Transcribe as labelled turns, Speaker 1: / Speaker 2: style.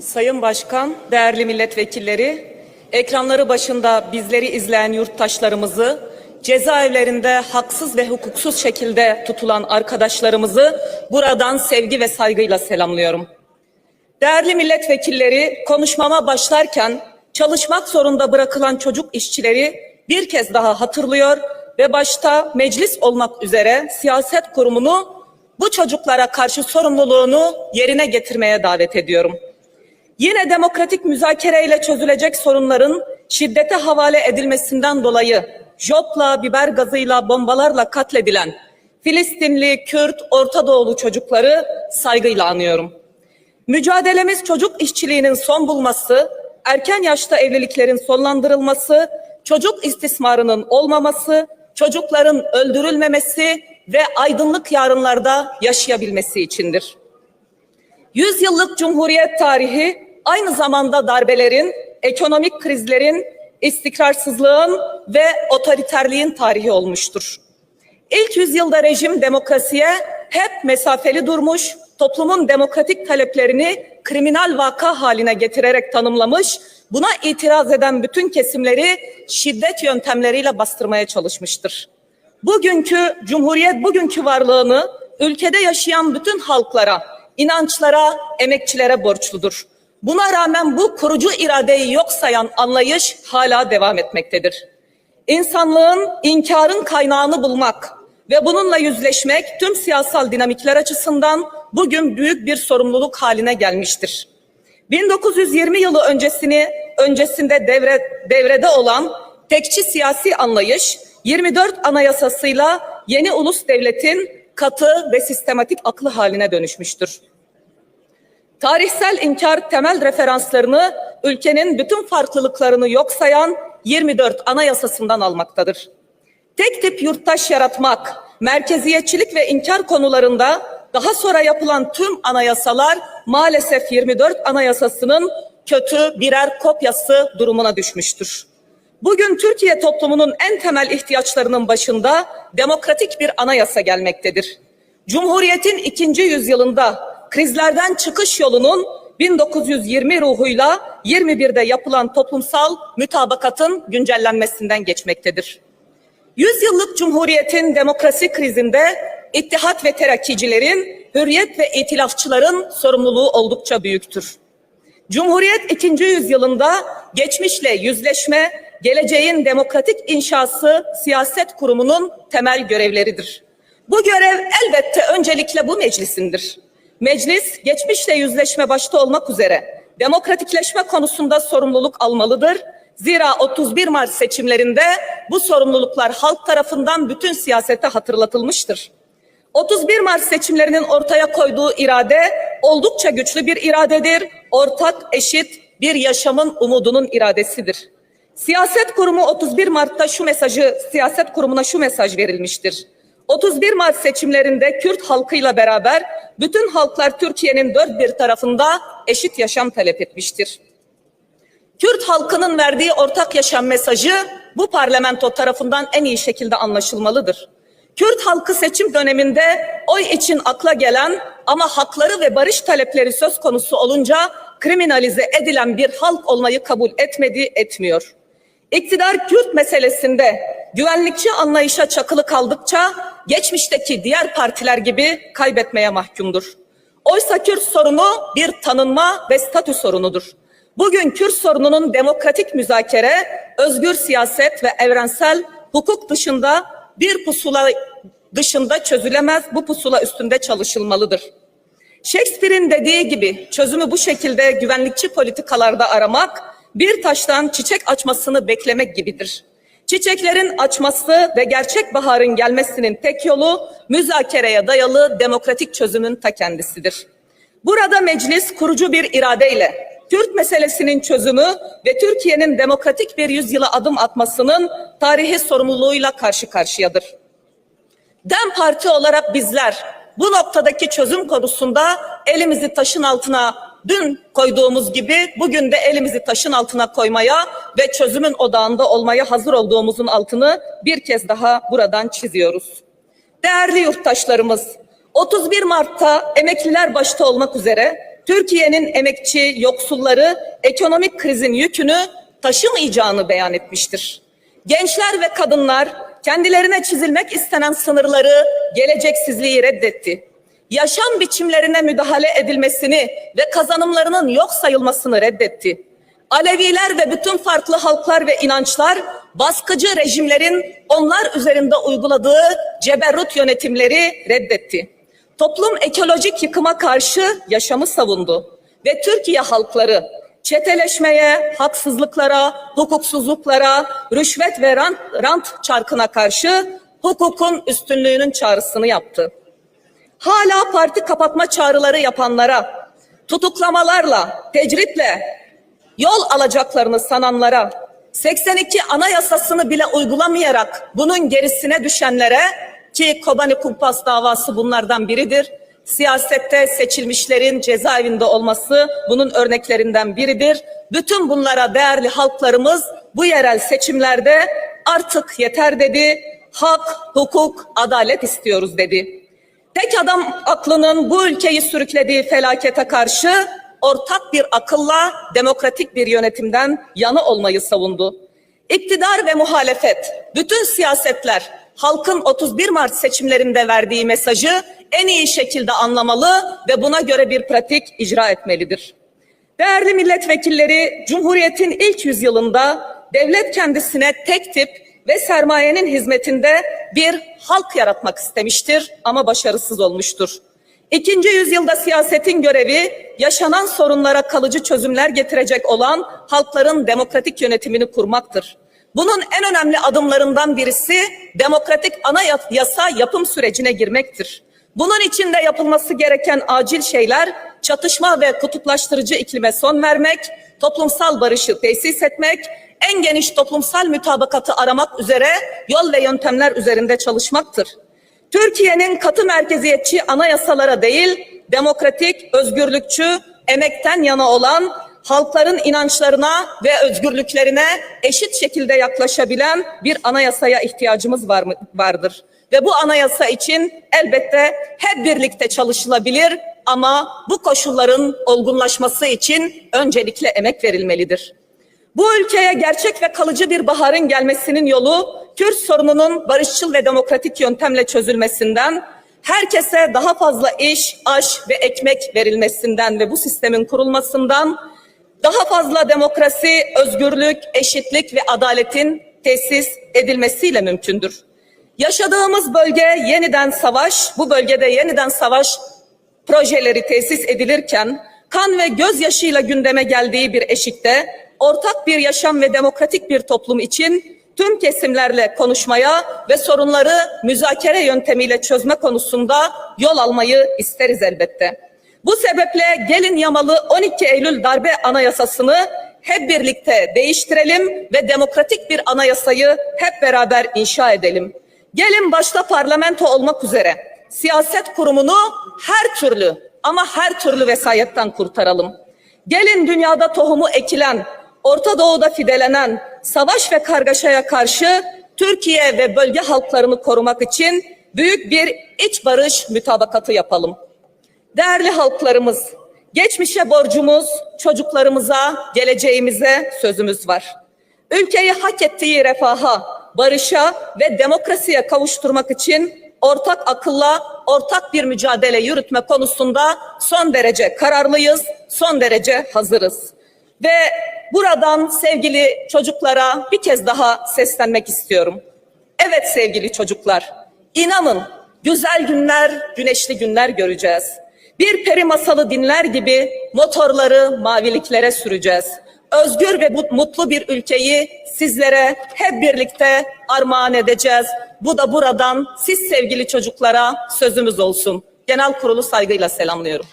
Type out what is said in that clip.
Speaker 1: Sayın Başkan, değerli milletvekilleri, ekranları başında bizleri izleyen yurttaşlarımızı, cezaevlerinde haksız ve hukuksuz şekilde tutulan arkadaşlarımızı buradan sevgi ve saygıyla selamlıyorum. Değerli milletvekilleri, konuşmama başlarken çalışmak zorunda bırakılan çocuk işçileri bir kez daha hatırlıyor ve başta meclis olmak üzere siyaset kurumunu bu çocuklara karşı sorumluluğunu yerine getirmeye davet ediyorum. Yine demokratik müzakereyle çözülecek sorunların şiddete havale edilmesinden dolayı jopla, biber gazıyla, bombalarla katledilen Filistinli, Kürt, Orta Doğulu çocukları saygıyla anıyorum. Mücadelemiz çocuk işçiliğinin son bulması, erken yaşta evliliklerin sonlandırılması, çocuk istismarının olmaması, çocukların öldürülmemesi ve aydınlık yarınlarda yaşayabilmesi içindir. Yüzyıllık Cumhuriyet tarihi aynı zamanda darbelerin, ekonomik krizlerin, istikrarsızlığın ve otoriterliğin tarihi olmuştur. İlk yüzyılda rejim demokrasiye hep mesafeli durmuş, toplumun demokratik taleplerini kriminal vaka haline getirerek tanımlamış, buna itiraz eden bütün kesimleri şiddet yöntemleriyle bastırmaya çalışmıştır. Bugünkü Cumhuriyet bugünkü varlığını ülkede yaşayan bütün halklara, inançlara, emekçilere borçludur. Buna rağmen bu kurucu iradeyi yok sayan anlayış hala devam etmektedir. İnsanlığın inkarın kaynağını bulmak ve bununla yüzleşmek tüm siyasal dinamikler açısından bugün büyük bir sorumluluk haline gelmiştir. 1920 yılı öncesini öncesinde devre, devrede olan tekçi siyasi anlayış 24 anayasasıyla yeni ulus devletin katı ve sistematik aklı haline dönüşmüştür. Tarihsel inkar temel referanslarını ülkenin bütün farklılıklarını yok sayan 24 anayasasından almaktadır. Tek tip yurttaş yaratmak, merkeziyetçilik ve inkar konularında daha sonra yapılan tüm anayasalar maalesef 24 anayasasının kötü birer kopyası durumuna düşmüştür. Bugün Türkiye toplumunun en temel ihtiyaçlarının başında demokratik bir anayasa gelmektedir. Cumhuriyetin ikinci yüzyılında krizlerden çıkış yolunun 1920 ruhuyla 21'de yapılan toplumsal mütabakatın güncellenmesinden geçmektedir. Yüzyıllık Cumhuriyet'in demokrasi krizinde ittihat ve terakkicilerin, hürriyet ve itilafçıların sorumluluğu oldukça büyüktür. Cumhuriyet ikinci yüzyılında geçmişle yüzleşme, geleceğin demokratik inşası siyaset kurumunun temel görevleridir. Bu görev elbette öncelikle bu meclisindir. Meclis geçmişle yüzleşme başta olmak üzere demokratikleşme konusunda sorumluluk almalıdır. Zira 31 Mart seçimlerinde bu sorumluluklar halk tarafından bütün siyasete hatırlatılmıştır. 31 Mart seçimlerinin ortaya koyduğu irade oldukça güçlü bir iradedir. Ortak, eşit bir yaşamın umudunun iradesidir. Siyaset kurumu 31 Mart'ta şu mesajı, siyaset kurumuna şu mesaj verilmiştir. 31 Mart seçimlerinde Kürt halkıyla beraber bütün halklar Türkiye'nin dört bir tarafında eşit yaşam talep etmiştir. Kürt halkının verdiği ortak yaşam mesajı bu parlamento tarafından en iyi şekilde anlaşılmalıdır. Kürt halkı seçim döneminde oy için akla gelen ama hakları ve barış talepleri söz konusu olunca kriminalize edilen bir halk olmayı kabul etmedi, etmiyor. İktidar Kürt meselesinde güvenlikçi anlayışa çakılı kaldıkça geçmişteki diğer partiler gibi kaybetmeye mahkumdur. Oysa Kürt sorunu bir tanınma ve statü sorunudur. Bugün Kürt sorununun demokratik müzakere, özgür siyaset ve evrensel hukuk dışında bir pusula dışında çözülemez, bu pusula üstünde çalışılmalıdır. Shakespeare'in dediği gibi çözümü bu şekilde güvenlikçi politikalarda aramak, bir taştan çiçek açmasını beklemek gibidir. Çiçeklerin açması ve gerçek baharın gelmesinin tek yolu müzakereye dayalı demokratik çözümün ta kendisidir. Burada meclis kurucu bir iradeyle Kürt meselesinin çözümü ve Türkiye'nin demokratik bir yüzyıla adım atmasının tarihi sorumluluğuyla karşı karşıyadır. DEM Parti olarak bizler bu noktadaki çözüm konusunda elimizi taşın altına dün koyduğumuz gibi bugün de elimizi taşın altına koymaya ve çözümün odağında olmaya hazır olduğumuzun altını bir kez daha buradan çiziyoruz. Değerli yurttaşlarımız, 31 Mart'ta emekliler başta olmak üzere Türkiye'nin emekçi, yoksulları ekonomik krizin yükünü taşımayacağını beyan etmiştir. Gençler ve kadınlar kendilerine çizilmek istenen sınırları, geleceksizliği reddetti. Yaşam biçimlerine müdahale edilmesini ve kazanımlarının yok sayılmasını reddetti. Aleviler ve bütün farklı halklar ve inançlar baskıcı rejimlerin onlar üzerinde uyguladığı ceberrut yönetimleri reddetti. Toplum ekolojik yıkıma karşı yaşamı savundu ve Türkiye halkları çeteleşmeye, haksızlıklara, hukuksuzluklara, rüşvet ve rant, rant çarkına karşı hukukun üstünlüğünün çağrısını yaptı. Hala parti kapatma çağrıları yapanlara, tutuklamalarla, tecritle yol alacaklarını sananlara, 82 anayasasını bile uygulamayarak bunun gerisine düşenlere ki Kobani Kumpas davası bunlardan biridir. Siyasette seçilmişlerin cezaevinde olması bunun örneklerinden biridir. Bütün bunlara değerli halklarımız bu yerel seçimlerde artık yeter dedi. Hak, hukuk, adalet istiyoruz dedi. Tek adam aklının bu ülkeyi sürüklediği felakete karşı ortak bir akılla demokratik bir yönetimden yana olmayı savundu. İktidar ve muhalefet, bütün siyasetler halkın 31 Mart seçimlerinde verdiği mesajı en iyi şekilde anlamalı ve buna göre bir pratik icra etmelidir. Değerli milletvekilleri, Cumhuriyet'in ilk yüzyılında devlet kendisine tek tip ve sermayenin hizmetinde bir halk yaratmak istemiştir ama başarısız olmuştur. İkinci yüzyılda siyasetin görevi yaşanan sorunlara kalıcı çözümler getirecek olan halkların demokratik yönetimini kurmaktır. Bunun en önemli adımlarından birisi demokratik anayasa yapım sürecine girmektir. Bunun için de yapılması gereken acil şeyler çatışma ve kutuplaştırıcı iklime son vermek, toplumsal barışı tesis etmek, en geniş toplumsal mütabakatı aramak üzere yol ve yöntemler üzerinde çalışmaktır. Türkiye'nin katı merkeziyetçi anayasalara değil, demokratik, özgürlükçü, emekten yana olan, halkların inançlarına ve özgürlüklerine eşit şekilde yaklaşabilen bir anayasaya ihtiyacımız var mı, vardır. Ve bu anayasa için elbette hep birlikte çalışılabilir ama bu koşulların olgunlaşması için öncelikle emek verilmelidir. Bu ülkeye gerçek ve kalıcı bir baharın gelmesinin yolu Kürt sorununun barışçıl ve demokratik yöntemle çözülmesinden, herkese daha fazla iş, aş ve ekmek verilmesinden ve bu sistemin kurulmasından, daha fazla demokrasi, özgürlük, eşitlik ve adaletin tesis edilmesiyle mümkündür. Yaşadığımız bölge yeniden savaş, bu bölgede yeniden savaş projeleri tesis edilirken, kan ve gözyaşıyla gündeme geldiği bir eşikte, ortak bir yaşam ve demokratik bir toplum için tüm kesimlerle konuşmaya ve sorunları müzakere yöntemiyle çözme konusunda yol almayı isteriz elbette. Bu sebeple gelin yamalı 12 Eylül darbe anayasasını hep birlikte değiştirelim ve demokratik bir anayasayı hep beraber inşa edelim. Gelin başta parlamento olmak üzere siyaset kurumunu her türlü ama her türlü vesayetten kurtaralım. Gelin dünyada tohumu ekilen, Orta Doğu'da fidelenen savaş ve kargaşaya karşı Türkiye ve bölge halklarını korumak için büyük bir iç barış mütabakatı yapalım. Değerli halklarımız, geçmişe borcumuz, çocuklarımıza, geleceğimize sözümüz var. Ülkeyi hak ettiği refaha, barışa ve demokrasiye kavuşturmak için ortak akılla ortak bir mücadele yürütme konusunda son derece kararlıyız, son derece hazırız. Ve buradan sevgili çocuklara bir kez daha seslenmek istiyorum. Evet sevgili çocuklar, inanın güzel günler, güneşli günler göreceğiz. Bir peri masalı dinler gibi motorları maviliklere süreceğiz. Özgür ve mutlu bir ülkeyi sizlere hep birlikte armağan edeceğiz. Bu da buradan siz sevgili çocuklara sözümüz olsun. Genel kurulu saygıyla selamlıyorum.